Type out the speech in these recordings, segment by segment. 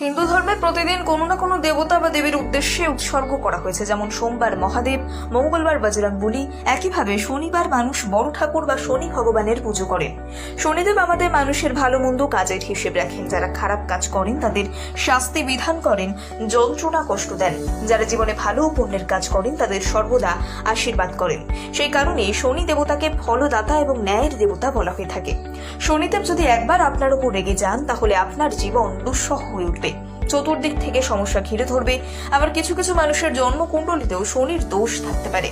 হিন্দু ধর্মে প্রতিদিন কোনো না কোনো দেবতা বা দেবীর উদ্দেশ্যে উৎসর্গ করা হয়েছে। যেমন সোমবার মহাদেব, মঙ্গলবার বজরং বলি। একইভাবে শনিবার মানুষ বড় ঠাকুর বা শনি ভগবানের পুজো করেন। শনিদেব আমাদের মানুষের ভালো মন্দ কাজের হিসেব রাখেন। যারা খারাপ কাজ করেন, তাদের শাস্তি বিধান করেন, যন্ত্রণা কষ্ট দেন। যারা জীবনে ভালো পুণ্যের কাজ করেন, তাদের সর্বদা আশীর্বাদ করেন। সেই কারণে শনি দেবতাকে ফলদাতা এবং ন্যায়ের দেবতা বলা হয়ে থাকে। শনিদেব যদি একবার আপনার উপর রেগে যান, তাহলে আপনার জীবন দুঃসহ হয়ে উঠবে। চতুর্দিক থেকে সমস্যা ঘিরে ধরবে। আবার কিছু কিছু মানুষের জন্মকুণ্ডলিতেও শনির দোষ থাকতে পারে।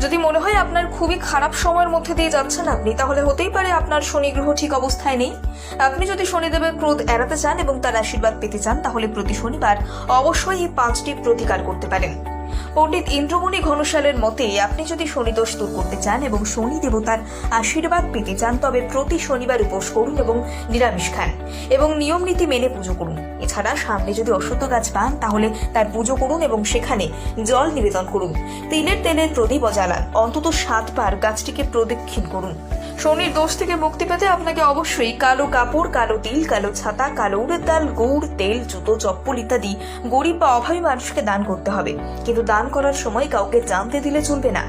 যদি মনে হয় আপনার খুবই খারাপ সময়ের মধ্যে দিয়ে যাচ্ছেন আপনি, তাহলে হতেই পারে আপনার শনি গ্রহ ঠিক অবস্থায় নেই। আপনি যদি শনিদেবের ক্রোধ এড়াতে চান এবং তার আশীর্বাদ পেতে চান, তাহলে প্রতি শনিবার অবশ্যই এই পাঁচটি প্রতিকার করতে পারেন। পণ্ডিত ইন্দ্রমণি ঘনশালের মতে, আপনি যদি শনিদোষ দূর করতে চান এবং শনি দেবতার আশীর্বাদ পেতে চান, তবে প্রতি শনিবার উপোস করুন এবং নিরামিষ খান এবং নিয়ম নীতি মেনে পুজো করুন। এছাড়া সামনে যদি অশ্বত্থ গাছ পান, তাহলে তার পুজো করুন এবং সেখানে জল নিবেদন করুন। তিলের তেলের প্রদীপ জ্বালান অন্তত সাতবার গাছটিকে প্রদক্ষিণ করুন। শনির দোষ থেকে মুক্তি পেতে আপনাকে অবশ্যই কালো কাপড়, কালো তিল, কালো ছাতা, কালো উড়ের দাল গুড়, তেল, জুতো, চপ্পল ইত্যাদি গরিব বা অভাবী মানুষকে দান করতে হবে। কিন্তু দান করার সময় কাউকে জানতে দিলে চলবে না।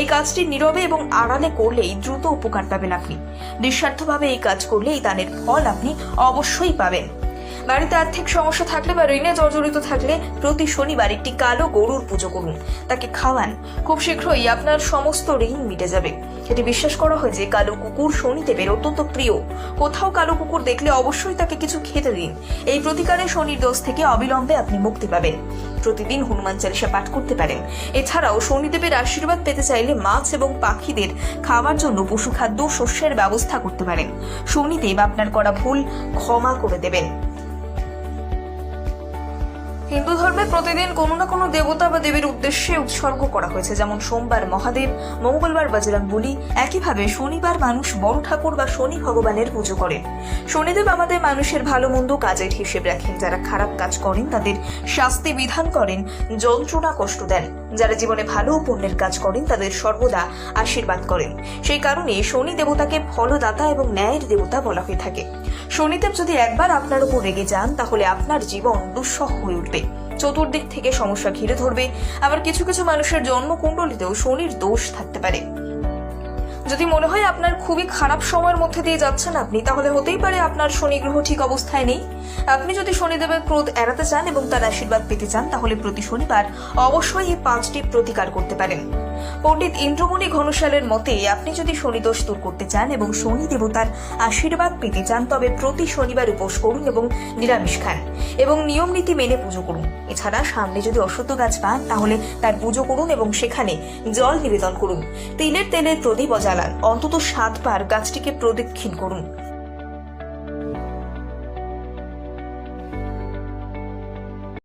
এই কাজটি নীরবে এবং আড়ালে করলেই দ্রুত উপকার পাবেন আপনি। নিঃস্বার্থভাবে এই কাজ করলে এই দানের ফল আপনি অবশ্যই পাবেন। বাড়িতে আর্থিক সমস্যা থাকলে বা ঋণে জর্জরিত থাকলে প্রতি শনিবার একটি কালো গরুর পুজো করুন। তাকে খাওয়ান। খুব শীঘ্রই আপনার সমস্ত ঋণ মিটে যাবে। এটি বিশ্বাস করা হয় যে কালো কুকুর শনিদেবের অত্যন্ত প্রিয়। কোথাও কালো কুকুর দেখলে অবশ্যই তাকে কিছু খেতে দিন। এই প্রতিকারে শনির দোষ থেকে অবিলম্বে আপনি মুক্তি পাবেন। প্রতিদিন হনুমান চালিসা পাঠ করতে পারেন। এছাড়াও শনিদেবের আশীর্বাদ পেতে চাইলে মাছ এবং পাখিদের খাওয়ার জন্য পশু খাদ্য শস্যের ব্যবস্থা করতে পারেন। শনিদেব আপনার করা ভুল ক্ষমা করে দেবেন। হিন্দু ধর্মে প্রতিদিন কোনো না কোনো দেবতা বা দেবীর উদ্দেশ্যে উৎসর্গ করা হয়েছে। যেমন সোমবার মহাদেব, মঙ্গলবার বজরং বলি। একইভাবে শনিবার মানুষ বড় ঠাকুর বা শনি ভগবানের পুজো করেন শনিদেব আমাদের মানুষের ভালো মন্দ কাজের হিসেব রাখেন। যারা খারাপ কাজ করেন, তাদের শাস্তি বিধান করেন, যন্ত্রণা কষ্ট দেন। যারা জীবনে ভালো পুণ্যের কাজ করেন, তাদের সর্বদা আশীর্বাদ করেন। সেই কারণে শনি দেবতাকে ফলদাতা এবং ন্যায়ের দেবতা বলা হয়ে থাকে। শনিদেব যদি একবার আপনার উপর রেগে যান, তাহলে আপনার জীবন দুঃসহ হয়ে উঠবে। চতুর্দিক থেকে সমস্যা ঘিরে ধরবে। আবার কিছু কিছু মানুষের জন্মকুণ্ডলিতেও শনির দোষ থাকতে পারে। যদি মনে হয় আপনার খুবই খারাপ সময়ের মধ্যে দিয়ে যাচ্ছেন আপনি, তাহলে হতেই পারে আপনার শনি গ্রহ ঠিক অবস্থায় নেই। আপনি যদি শনিদেবের ক্রোধ এড়াতে চান এবং তার আশীর্বাদ পেতে চান, তাহলে প্রতি শনিবার অবশ্যই এই পাঁচটি প্রতিকার করতে পারেন। পণ্ডিত ইন্দ্রমণি ঘনশালের মতে, আপনি যদি শনিদোষ দূর করতে চান এবং শনি দেবতার আশীর্বাদ পেতে চান, তবে প্রতি শনিবার উপোস করুন এবং নিরামিষ খান এবং নিয়ম নীতি মেনে পুজো করুন। এছাড়া সামনে যদি অশ্বত্থ গাছ পান, তাহলে তার পুজো করুন এবং সেখানে জল নিবেদন করুন। তিলের তেলের প্রদীপ জ্বালান অন্তত সাতবার গাছটিকে প্রদক্ষিণ করুন।